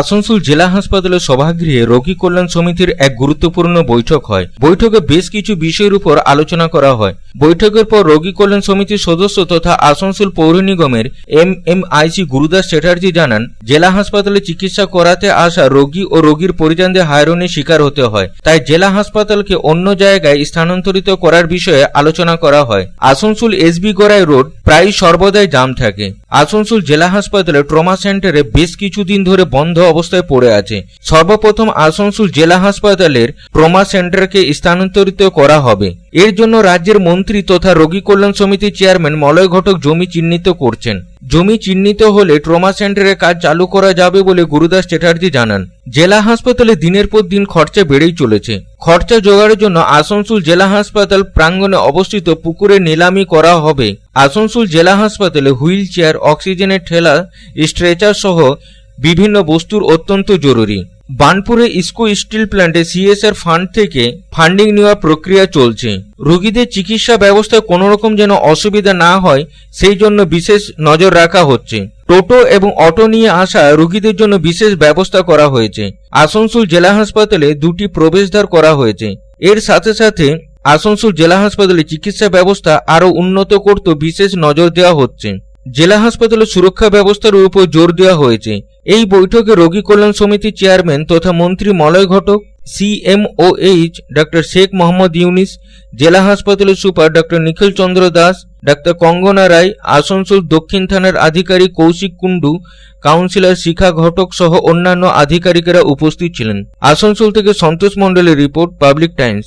আসানসোল জেলা হাসপাতালের সভাগৃহে রোগী কল্যাণ সমিতির এক গুরুত্বপূর্ণ বৈঠক হয়। বৈঠকে বেশ কিছু বিষয়ের উপর আলোচনা করা হয়। বৈঠকের পর রোগী কল্যাণ সমিতির সদস্য তথা আসানসোল পৌর নিগমের M M IC Gurudas Chatterjee জানান, জেলা হাসপাতালে চিকিৎসা করাতে আসা রোগী ও রোগীর পরিজনদের হায়রনির শিকার হতে হয়। তাই জেলা হাসপাতালকে অন্য জায়গায় স্থানান্তরিত করার বিষয়ে আলোচনা করা হয়। আসানসোল এসবি গড়াই রোড প্রায় সর্বদাই জাম থাকে। আসানসোল জেলা হাসপাতালে ট্রমা সেন্টারে বেশ কিছুদিন ধরে বন্ধ অবস্থায় পড়ে আছে। সর্বপ্রথম আসানসোল জেলা হাসপাতালের ট্রমা সেন্টারকে স্থানান্তরিত করা হবে। এর জন্য রাজ্যের মন্ত্রী তথা রোগী কল্যাণ সমিতির চেয়ারম্যান মলয় ঘটক জমি চিহ্নিত করছেন। জমি চিহ্নিত হলে ট্রমা সেন্টারের কাজ চালু করা যাবে বলে গুরুদাস চ্যাটার্জি জানান। জেলা হাসপাতালে দিনের পর দিন খরচা বেড়েই চলেছে। খরচা জোগাড়ের জন্য আসানসোল জেলা হাসপাতাল প্রাঙ্গণে অবস্থিত পুকুরে নিলামি করা হবে। আসানসোল জেলা হাসপাতালে হুইল চেয়ার, অক্সিজেনের ঠেলা, স্ট্রেচার সহ বিভিন্ন বস্তুর অত্যন্ত জরুরি। বানপুরে ইস্কো স্টিল প্ল্যান্টে সিএসআর ফান্ড থেকে ফান্ডিং নেওয়ার প্রক্রিয়া চলছে। রোগীদের চিকিৎসা ব্যবস্থায় কোনো রকম যেন অসুবিধা না হয়, সেই জন্য বিশেষ নজর রাখা হচ্ছে। টোটো এবং অটো নিয়ে আসা রোগীদের জন্য বিশেষ ব্যবস্থা করা হয়েছে। আসানসোল জেলা হাসপাতালে দুটি প্রবেশদ্বার করা হয়েছে। এর সাথে সাথে আসানসোল জেলা হাসপাতালে চিকিৎসা ব্যবস্থা আরও উন্নত করতে বিশেষ নজর দেওয়া হচ্ছে। জেলা হাসপাতালে সুরক্ষা ব্যবস্থার উপর জোর দেওয়া হয়েছে। এই বৈঠকে রোগী কল্যাণ সমিতির চেয়ারম্যান তথা মন্ত্রী মলয় ঘটক সিএমওএইচ ডক্টর শেখ মোহাম্মদ ইউনিস, জেলা হাসপাতালের super doctor Nikhil Chandra Das, doctor Kangana Roy, Asansol দক্ষিণ থানার আধিকারিক কৌশিক কুণ্ডু, কাউন্সিলর শিখা ঘটক সহ অন্যান্য আধিকারিকেরা উপস্থিত ছিলেন। আসানসোল থেকে সন্তোষ মণ্ডলের রিপোর্ট, পাবলিক টাইমস।